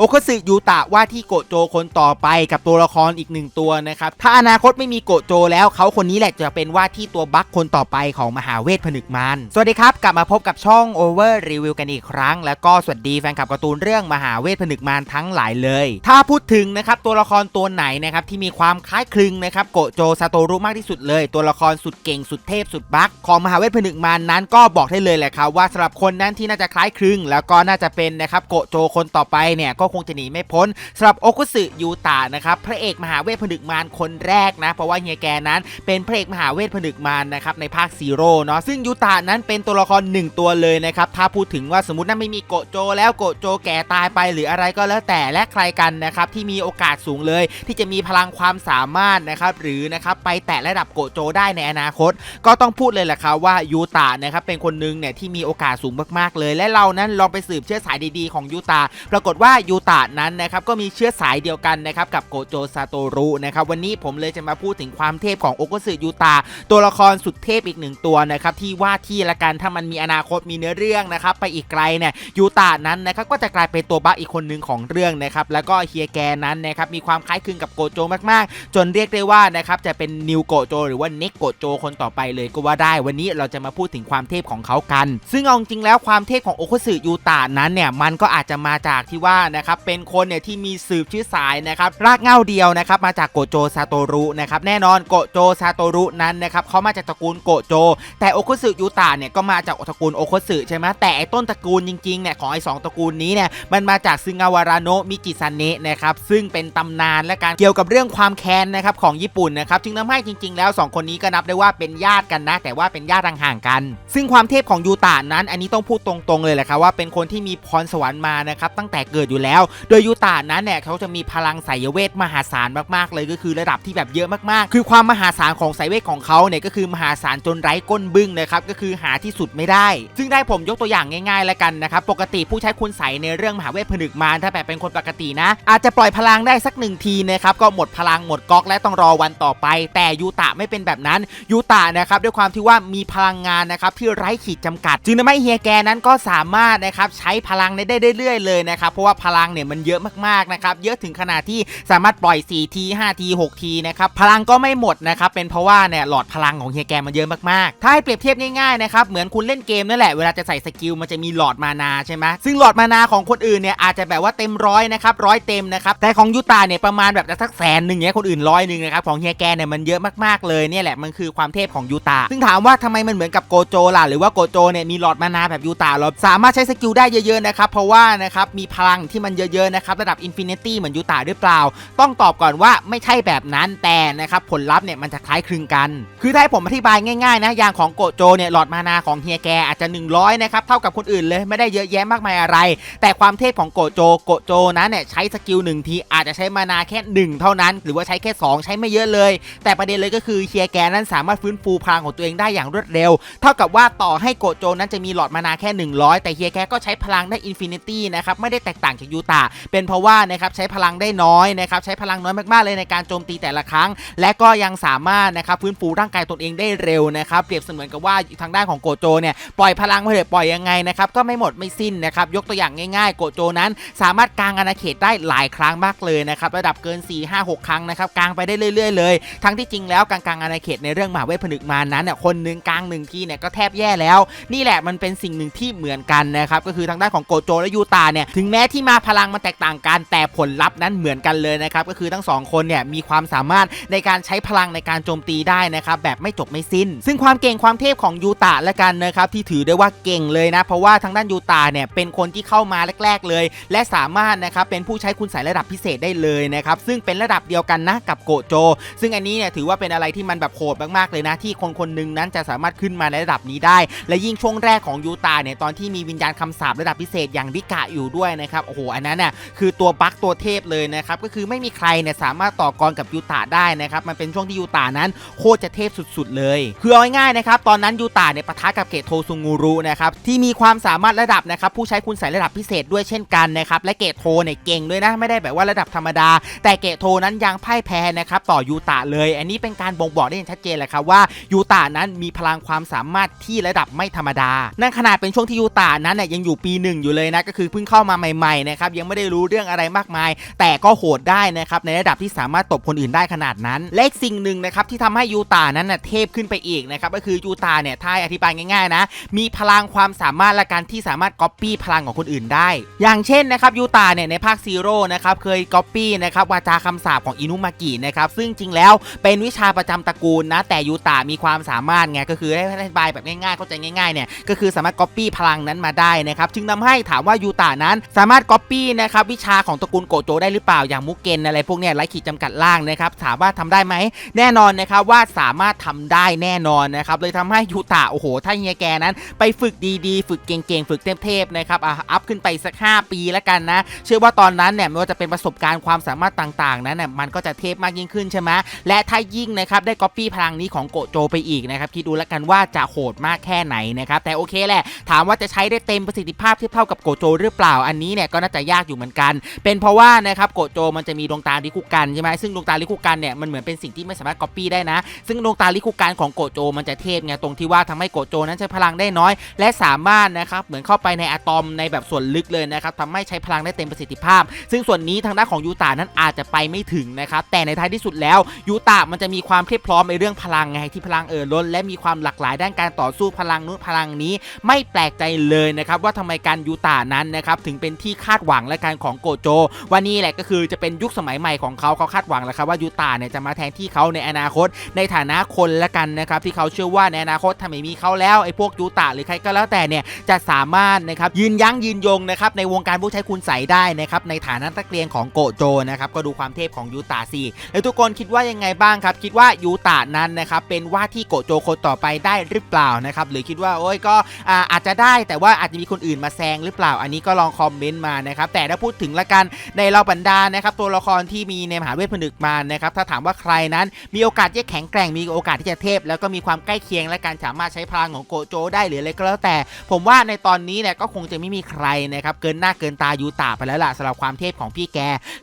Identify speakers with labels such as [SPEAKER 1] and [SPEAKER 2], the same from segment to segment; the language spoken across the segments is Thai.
[SPEAKER 1] โอคสึยูตะว่าที่โกโจคนต่อไปกับตัวละครอีกหนึ่งตัวนะครับ ถ้าอนาคตไม่มีโกโจแล้วเขาคนนี้แหละจะเป็นว่าที่ตัวบัคคนต่อไปของมหาเวทผนึกมารสวัสดีครับ กลับมาพบกับช่อง Over Review กันอีกครั้ง แล้วก็สวัสดีแฟนคลับการ์ตูนเรื่องมหาเวทผนึกมารทั้งหลายเลย ถ้าพูดถึงนะครับตัวละครตัวไหนนะครับที่มีความคล้ายคลึงนะครับโกโจซาโตรุมากที่สุดเลย ตัวละครสุดเก่งสุดเทพสุดบัคของมหาเวทผนึกมารนั้นก็บอกได้เลยแหละครับว่าสำหรับคนนั้นที่น่าจะคล้ายคลึง แล้วก็น่าจะเป็นนะครับโกโจคนต่อไปเนี่ยก็คงจะหนีไม่พ้นสำหรับโอคุสึยูตะนะครับพระเอกมหาเวทผนึกมารคนแรกนะ เพราะว่าเฮียแกนั้นเป็นพระเอกมหาเวทผนึกมารนะครับในภาคซีโร่เนาะซึ่งยูตะนั้นเป็นตัวละครหนึ่งตัวเลยนะครับถ้าพูดถึงว่าสมมตินั้นไม่มีโกโจ แล้วโกโจแก่ตายไปหรืออะไรก็แล้วแต่และใครกันนะครับที่มีโอกาสสูงเลย ที่จะมีพลังความสามารถนะครับหรือนะครับไปแตะระดับโกโจได้ในอนาคต ก็ต้องพูดเลยแหละครับว่ายูตะนะครับเป็นคนหนึ่งเนี่ยที่มีโอกาสสูงมากๆเลย และเรานั้นลองไปสืบเชื้อสายดีๆของยูตะปรากฏว่ายูตะนั้นนะครับก็มีเชื้อสายเดียวกันนะครับกับโกโจซาโตรุนะครับวันนี้ผมเลยจะมาพูดถึงความเทพของโอโกสึยูตะตัวละครสุดเทพอีกหนึ่งตัวนะครับที่ว่าที่ละกันถ้ามันมีอนาคตมีเนื้อเรื่องนะครับไปอีกไกลเนี่ยยูตะนั้นนะครับก็จะกลายเป็นตัวบัคอีกคนหนึ่งของเรื่องนะครับแล้วก็เฮียแกนั้นนะครับมีความคล้ายคลึงกับโกโจมากๆ จนเรียกได้ว่านะครับจะเป็นนิวโกโจ หรือว่าเน็กโกโจคนต่อไปเลยก็ว่าได้ วันนี้เราจะมาพูดถึงความเทพของเขากัน ซึ่งเอาจริงๆแล้วความเทพของโอคุสึยูตะนั้นเนี่ยมันก็อาจจะมาจากที่ว่านะครับเป็นคนเนี่ยที่มีสืบชื่อสายนะครับรากเง้าเดียวนะครับมาจากโกโจซาโตรุนะครับแน่นอนโกโจซาโตรุนั้นนะครับเขามาจากตระกูลโกโจ แต่โอคุสึยูตะเนี่ยก็มาจากตระกูลโอคุสึใช่ไหมแต่ไอต้นตระกูลจริงๆเนี่ยของไอ้สองตระกูลนี้เนี่ยมันมาจากซึงาวาราโนะมิจิซันเนะนะครับซึ่งเป็นตำนานและการเกี่ยวกับเรื่องความแค้นนะครับของญี่ปุ่นนะครับจึงทำให้จริง ๆ แล้วสองคนนี้ก็นับได้ว่าเป็นญาติกันนะ แต่ว่าเป็นญาติห่างๆกัน ซึ่งความเทพของยูตะนั้น อันนี้ต้องพูดตรงๆเลยแหละครับว่าเป็นคนที่มีพรสวรรค์มานะครับตั้งแต่เกิดอยู่แล้วโดยยูตะนั้นเนี่ยเขาจะมีพลังไสยเวทมหาศาลมากๆเลยก็คือระดับที่แบบเยอะมากๆ คือความมหาศาลของไสยเวทของเขาเนี่ยก็คือมหาศาลจนไร้ก้นบึ้งนะครับก็คือหาที่สุดไม่ได้ ซึ่งได้ผมยกตัวอย่างง่ายๆแล้วกันนะครับปกติผู้ใช้คุณใสในเรื่องมหาเวทผนึกมารถ้าแบบเป็นคนปกตินะ อาจจะปล่อยพลังได้สักหนึ่งทีนะครับก็หมดพลังหมดก๊อกและต้องรอวันต่อไป แต่ยูตะไม่เป็นแบบนั้นยูตะนะครับด้วยความที่ว่ามีพลังงานนะครับที่ไร้ขีดจำกัด จึงทำให้เฮียแกนั้นก็สามารถนะครับใช้พลังได้เรื่อยๆเลยนะครับเพราะว่าพลังเนี่ยมันเยอะมากๆนะครับเยอะถึงขนาดที่สามารถปล่อย 4 ที 5 ที 6 ทีนะครับพลังก็ไม่หมดนะครับเป็นเพราะว่าเนี่ยหลอดพลังของเฮียแกมันเยอะมากๆ ถ้าให้เปรียบเทียบง่ายๆนะครับเหมือนคุณเล่นเกมนั่นแหละเวลาจะใส่สกิลมันจะมีหลอดมานาใช่ไหมซึ่งหลอดมานาของคนอื่นเนี่ยอาจจะแบบว่าเต็มร้อยนะครับร้อยเต็มนะครับแต่ของยูตาเนี่ยประมาณแบบสักแสนหนึ่งเนี่ยคนอื่นร้อยหนึ่งนะครับของเฮียแกเนี่ยมันเยอะมากๆเลยเนี่ยแหละมันคือความเทพของยูตาซึ่งถามว่าทำไมมันเหมือนกับโกโจล่ะหรือว่าโกโจเนี่ยมีหลอดมานาแบบยูตาเราสามารถใช้สกิลได้เยอะๆนะครับเพราะว่านะครับมีพลังที่มันเยอะๆนะครับระดับอินฟินิตี้เหมือนยูตาหรือเปล่า ต้องตอบก่อนว่าไม่ใช่แบบนั้นแต่นะครับผลลัพธ์เนี่ยมันจะคล้ายคลึงกัน คือถ้าให้ผมอธิบายง่ายๆนะยางของโกโจเนี่ยหลอดมานาของเฮียแกอาจจะ 100นะครับเท่ากับคนอื่นเลยไม่ได้เยอะแยะมากมายอะไร แต่ความเทพของโกโจโกโจนั้นเนี่ยใช้สกิลหนึ่งทีอาจจะใช้มานาแค่ 1 เท่านั้น หรือว่าใช้แค่ 2 ใช้ไม่เยอะเลย แต่ประเด็นเลยก็คือเฮียแกนั้นสามารถฟื้นฟูพลังของตัวเองได้อย่างรวดเร็ว เท่ากับว่าต่อให้โกโจนั้นจะมีหลอดมานาแค่ 100 แต่เฮียแกก็ใช้พลังได้อินฟินิตี้นะครับไม่ได้แตกต่างจากยูตาเป็นเพราะว่านะครับใช้พลังได้น้อยนะครับใช้พลังน้อยมากๆเลยในการโจมตีแต่ละครั้ง และก็ยังสามารถนะครับฟื้นฟูร่างกายตนเองได้เร็วนะครับเปรียบเสมือนกับว่าทางด้านของโกโจเนี่ยปล่อยพลังไปเถอะปล่อยยังไงนะครับก็ไม่หมดไม่สิ้นนะครับยกตัวอย่างง่ายๆ โกโจนั้นสามารถกางอาณาเขตได้หลายครั้งมากเลยนะครับระดับเกิน 4 5 6 ครั้งนะครับกางไปได้เรื่อย ๆ เลย ทั้งที่จริงแล้วการกางอาณาเขตในเรื่องมหาเวทผนึกมานั้นเนี่ยคนหนึ่งกางหนึ่งทีเนี่ยก็แทบแย่แล้ว นี่แหละมันเป็นสิ่งหนึ่งที่เหมือนกันนะครับก็คือทางด้านของโกโจและยูตาเนี่ยถึงแม้ที่มาพลังมันแตกต่างกันแต่ผลลัพธ์นั้นเหมือนกันเลยนะครับก็คือทั้งสองคนเนี่ยมีความสามารถในการใช้พลังในการโจมตีได้นะครับแบบไม่จบไม่สิ้น ซึ่งความเก่งความเทพของยูตะและกันนะครับที่ถือได้ว่าเก่งเลยนะ เพราะว่าทางด้านยูตาเนี่ยเป็นคนที่เข้ามาแรก ๆเลย และสามารถนะครับเป็นผู้ใช้คุณสายระดับพิเศษได้เลยนะครับซึ่งเป็นระดับเดียวกันนะกับโกโจ ซึ่งอันนี้เนี่ยถือว่าเป็นอะไรที่มันแบบโหดมากๆเลยนะ ที่คนคนหนึ่งนั้นจะสามารถขึ้นมาในระดับนี้ได้ และยิ่งช่วงแรกของยูตาเนี่ยตอนที่มีวิญญาณคำสาประดับพิเศษอย่างริกะอยู่ด้วยนะครับโอ้โหอันนั้นน่ะคือตัวบั๊กตัวเทพเลยนะครับก็คือไม่มีใครเนี่ยสามารถต่อกรกับยูตาได้นะครับมันเป็นช่วงที่ยูตานั้นโคตรจะเทพสุดๆ เลยคือเอาง่ายๆนะครับตอนนั้นยูตาเนี่ยปะทะกับเกตโทซุงูรุนะครับที่มีความสามารถระดับนะครับผู้ใช้คุณสายระดับพิเศษด้วยเช่นกันนะครับและเกตโทเนี่ยเก่งด้วยนะไม่ได้แบบว่าระดับธรรมดา แต่เกตโทนั้นยังพ่ายแพ้นะครับต่อยูตาเลย อันนี้เป็นการบ่งบอกได้อย่างชัดเจนแหละครับว่ายูตานั้นมีพลังความสามารถที่ระดับไม่ธรรมดา นั่นขนาดเป็นช่วงที่ยูตานั้นเนี่ยยังอยู่ปีหนึ่งอยู่เลยนะก็คือเพิ่งเข้ามาใหม่ๆนะครับนะครับยังไม่ได้รู้เรื่องอะไรมากมาย แต่ก็โหดได้นะครับในระดับที่สามารถตบคนอื่นได้ขนาดนั้น และอีกสิ่งหนึ่งนะครับที่ทำให้ยูตานั้นน่ะเทพขึ้นไปอีกนะครับก็คือยูตาเนี่ยถ้าอธิบายง่ายๆนะมีพลังความสามารถและการที่สามารถก๊อปปี้พลังของคนอื่นได้ อย่างเช่นนะครับยูตาเนี่ยในภาคซีโร่นะครับเคยก๊อปปี้นะครับวาจาคำสาปของอินุมากินะครับซึ่งจริงแล้วเป็นวิชาประจำตระกูลนะแต่ยูตามีความสามารถไงก็คือให้อธิบายแบบง่ายๆเข้าใจง่ายๆเนี่ยก็คือสามารถก๊อปปี้พลังนั้นมาได้นะครับจึงทำให้ถามว่ายูตานั้นสามารถก๊อปปี้นะครับวิชาของตระกูลโกโจได้หรือเปล่าอย่างมุกเกนอะไรพวกเนี้ยไร้ขีดจำกัดล่างนะครับถามว่าทำได้ไหมแน่นอนนะครับว่าสามารถทำได้แน่นอนนะครับเลยทำให้ยูตะโอ้โหถ้าเฮียแกนั้น ไปฝึกดีๆ ฝึกเก่งๆ ฝึกเทพๆนะครับอะอัพขึ้นไปสัก 5 ปีแล้วกันนะ เชื่อว่าตอนนั้นเนี่ยไม่ว่าจะเป็นประสบการณ์ความสามารถต่างๆนั้นเนี่ยมันก็จะเทพมากยิ่งขึ้นใช่ไหมและถ้ายิ่งนะครับได้ก๊อปปี้พลังนี้ของโกโจไปอีกนะครับคิดดูแล้วกันว่าจะโหดมากแค่ไหนนะครับแต่โอเคแหละถามว่าจะใช้ได้เต็มประสิทธิภาพเทียบเท่ากับโกโจหรือเปล่าอันนี้เนี่ยก็น่าจะยากอยู่เหมือนกัน เป็นเพราะว่านะครับโกโจมันจะมีดวงตาลิคุกันใช่ไหมซึ่งดวงตาลิคุกันเนี่ยมันเหมือนเป็นสิ่งที่ไม่สามารถก๊อปปี้ได้นะ ซึ่งดวงตาลิคุกันของโกโจมันจะเทพไงตรงที่ว่าทำให้โกโจนั้นใช้พลังได้น้อย และสามารถนะครับเหมือนเข้าไปในอะตอมในแบบส่วนลึกเลยนะครับทำให้ใช้พลังได้เต็มประสิทธิภาพ ซึ่งส่วนนี้ทางด้านของยูตานั้นอาจจะไปไม่ถึงนะครับแต่ในท้ายที่สุดแล้วยูตามันจะมีความเพียบพร้อมในเรื่องพลังไงที่พลังเอ่อล้นและมีความหลากหลายด้านการต่อสู้พลังนู้นพลังนี้ ไม่แปลกใจเลยนะครับว่าทำไมการยูตานั้นนะครับถึงเป็นที่คาดหวังและการของโกโจว่านี่แหละก็คือจะเป็นยุคสมัยใหม่ของเขาเขาคาดหวังแล้วครับว่ายูตาเนี่ยจะมาแทนที่เขาในอนาคตในฐานะคนละกันนะครับที่เขาเชื่อว่าในอนาคตถ้าไม่มีเขาแล้วไอ้พวกยูตะหรือใครก็แล้วแต่เนี่ยจะสามารถนะครับยืนยั้งยืนยงนะครับในวงการผู้ใช้คุณใสได้นะครับในฐานะนักเรียนของโกโจนะครับก็ดูความเทพของยูตะสิแล้วทุกคนคิดว่ายังไงบ้างครับ คิดว่ายูตะนั้นนะครับเป็นว่าที่โกโจคนต่อไปได้หรือเปล่านะครับหรือคิดว่าโอ้ยก็อาอาจจะได้แต่ว่าอาจจะมีคนอื่นมาแซงหรือเปล่า อันนี้ก็ลองคอมเมนต์มานะครับแต่ถ้าพูดถึงละกันในเราบรรดานะครับตัวละครที่มีในมหาเวทผนึกมารนะครับถ้าถามว่าใครนั้นมีโอกาสที่จะแข็งแกร่งมีโอกาสที่จะเทพ แล้วก็มีความใกล้เคียงและการสามารถใช้พลังของโกโจได้หรืออะไรก็แล้วแต่ ผมว่าในตอนนี้เนี่ยก็คงจะไม่มีใครนะครับเกินหน้าเกินตายูตาไปแล้วล่ะสำหรับความเทพของพี่แก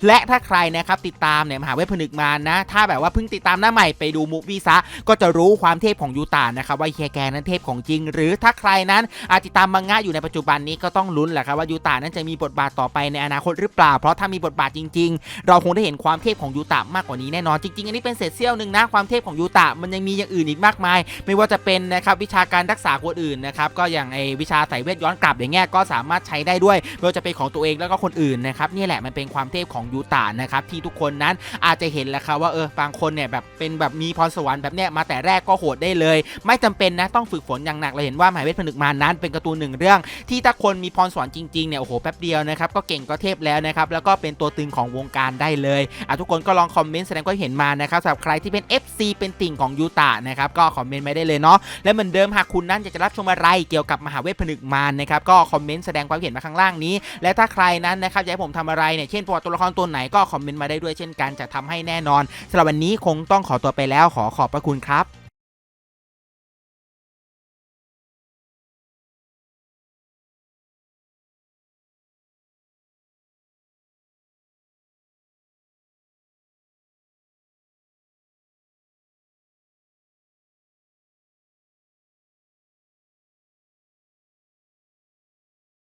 [SPEAKER 1] และถ้าใครนะครับติดตามเนี่ยมหาเวทผนึกมารนะ ถ้าแบบว่าเพิ่งติดตามหน้าใหม่ไปดูมูฟวี่ซะก็จะรู้ความเทพของยูตานะครับว่าเฮียแกนั้นเทพของจริง หรือถ้าใครนั้นอาจติดตามมังงะอยู่ในปัจจุบันนี้ก็ต้องลุ้นแหละครับว่ายูตานั้นจะมีบทบาทต่อไปในอนาคตหรือเปล่า เพราะถ้ามีบทบาทจริง ๆ เราคงได้เห็นความเทพของยูตามากกว่านี้แน่นอน จริง ๆ อันนี้เป็นเศษเสี้ยวหนึ่งนะความเทพของยูตะมันยังมีอย่างอื่นอีกมากมาย ไม่ว่าจะเป็นนะครับวิชาการรักษาคนอื่นนะครับก็อย่างไอวิชาใส่เวทย้อนกลับอย่างเงี้ยก็สามารถใช้ได้ด้วยไม่ว่าจะเป็นของตัวเองแล้วก็คนอื่นนะครับนี่แหละมันเป็นความเทพของยูตะนะครับที่ทุกคนนั้นอาจจะเห็นแหละครับว่าเออบางคนเนี่ยแบบเป็นแบบมีพรสวรรค์แบบเนี้ยมาแต่แรกก็โหดได้เลย ไม่จำเป็นนะต้องฝึกฝนอย่างหนักเราเห็นว่ามหาเวทผนึกมานั้น เป็นการ์ตูนหนึ่งเรื่อง ที่ถ้าคนมีพรสวรรค์จริงๆเนี่ยโอ้โหแป๊บเดียวนะครับก็เก่งก็เทพแล้วนะครับแล้วก็เป็นตัวตึงของวงการได้เลยอะทุกคนก็ลองคอมเมนต์แสดงความเห็นมานะครับสำหรับใครที่เป็น FC เป็นติ่งของยูตะนะครับก็คอมเมนต์มาได้เลยเนาะและเหมือนเดิมหากคุณนั้นอยากจะรับชมอะไรเกี่ยวกับมหาเวทผนึกมารนะครับก็คอมเมนต์แสดงความเห็นมาข้างล่างนี้ และถ้าใครนั้นนะครับอยากให้ผมทำอะไรเนี่ยเช่นประวัติตัวละครตัวไหนก็คอมเมนต์มาได้ด้วยเช่นกันจะทำให้แน่นอนสำหรับวันนี้คงต้องขอตัวไปแล้วขอขอบพระคุณครับ